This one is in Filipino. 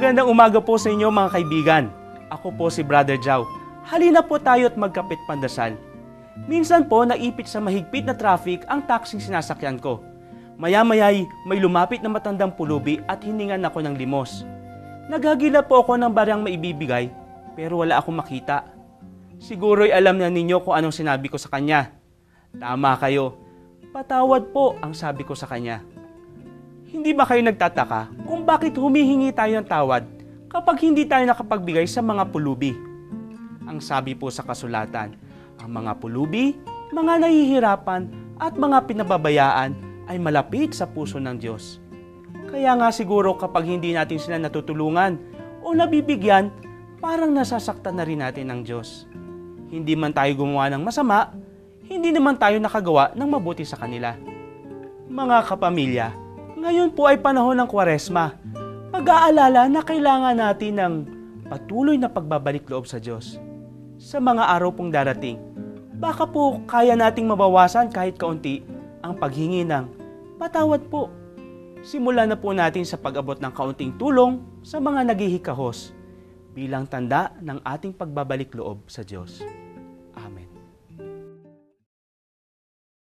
Magandang umaga po sa inyo mga kaibigan. Ako po si Brother Jow. Halina po tayo at magkapit pandasal. Minsan po naipit sa mahigpit na traffic ang taxing sinasakyan ko. Maya-maya'y may lumapit na matandang pulubi at hiningan ako ng limos. Naghagila po ako ng barang maibibigay pero wala akong makita. Siguro'y alam na ninyo kung anong sinabi ko sa kanya. Tama kayo. Patawad po ang sabi ko sa kanya. Hindi ba kayo nagtataka kung bakit humihingi tayo ng tawad kapag hindi tayo nakapagbigay sa mga pulubi? Ang sabi po sa kasulatan, ang mga pulubi, mga nahihirapan at mga pinababayaan ay malapit sa puso ng Diyos. Kaya nga siguro kapag hindi natin sila natutulungan o nabibigyan, parang nasasaktan na rin natin ng Diyos. Hindi man tayo gumawa ng masama, hindi naman tayo nakagawa ng mabuti sa kanila. Mga kapamilya, ngayon po ay panahon ng kwaresma. Pag-aalala na kailangan natin ng patuloy na pagbabalik loob sa Diyos. Sa mga araw pong darating, baka po kaya nating mabawasan kahit kaunti ang paghingi ng patawad po. Simulan na po natin sa pag-abot ng kaunting tulong sa mga naghihikahos bilang tanda ng ating pagbabalik loob sa Diyos.